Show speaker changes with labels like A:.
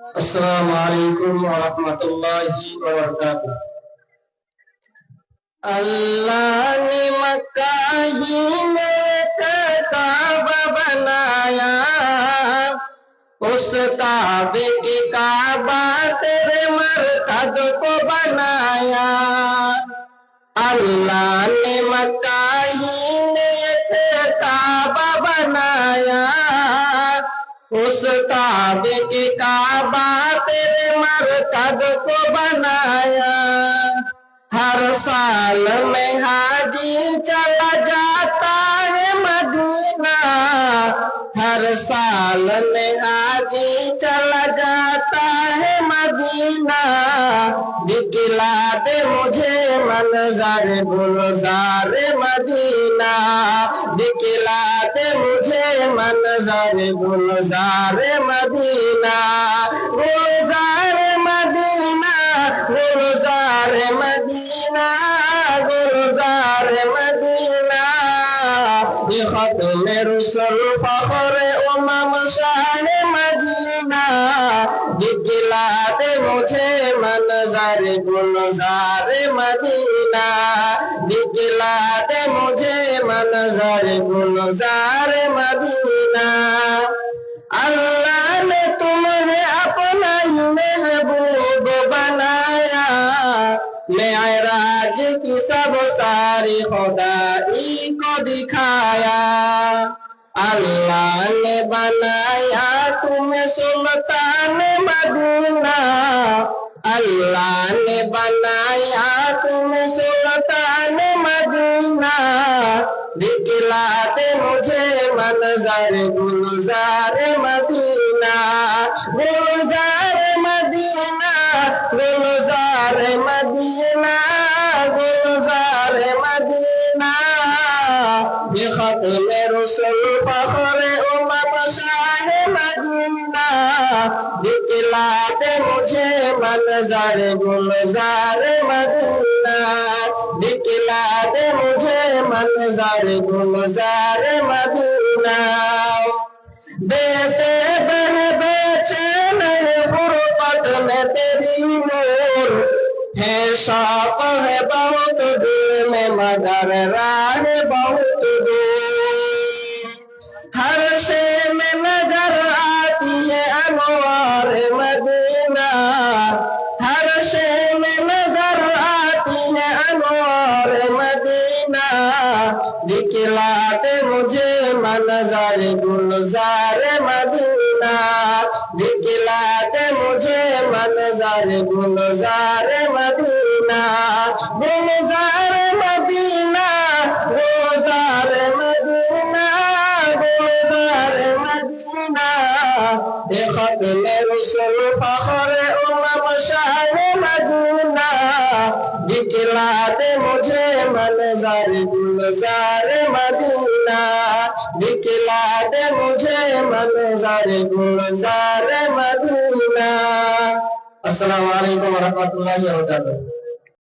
A: Assalamualaikum अल्लाह ने मक्का ही में काबा बनाया उस काबे की काबा तेरे को बनाया अल्लाह ने मक्का ही में काबा बनाया उस काबे के काबा तेरे मरकज को बनाया। हर साल में हाजी चला जाता है मदीना। हर साल में हाजी चला जाता है मदीना। दिखला दे मुझे मन मनजर गुलजार मदीना। दिखला মনজারে গুলজারে মদিনা গুলজারে মদিনা গুলজারে মদিনা গুলজারে মদিনা। খতমে রসুল ফখরে উমাম শাহে মদিনা দিগিলাতে মুঝে মনজারে গুলজারে মদিনা। দিগিলাতে মুঝে মনজারে গুলজারে মদিনা। मदीना अल्लाह ने तुम्हें अपना ही महबूब बनाया। मेराज की सब सारी खुदाई को दिखाया। अल्लाह ने बनाया तुम्हें सुल्तान मदीना। अल्लाह ने बनाया तुम्हें सुल्तान मदीना। दिखला গুলজার গুলজার মদিনা গুলজার মদিনা গুলজার মদিনা গুলজার মদিনা। বিখত মে রসুল ফখরে উমত শান মদিনা দিকলাতে মুঝে মলজার গুলজার মদিনা। দিকলাতে মুঝে মলজার গুলজার মদিনা। নাও। বেতে বেহবে চেনের গুরুপত মে তেরি মোর হে সাপ হে বহুত দূর মে মগর রাহ বহুত দূর হর সে दिखला दे मुझे मनजर गुलजार मदीना दिखला दे मुझे मनजर गुलजार मदीना गुलजार मदीना गुलजार मदीना गुलजार मदीना ये खत में रसुल फखर उमम शान मदीना दिखला दे मुझे मनजर गुलजार मदीना। दिखला दे मुझे मनजर गुलजार मदीना। अस्सलाम वालेकुम रहमतुल्लाहि व बरकातुहू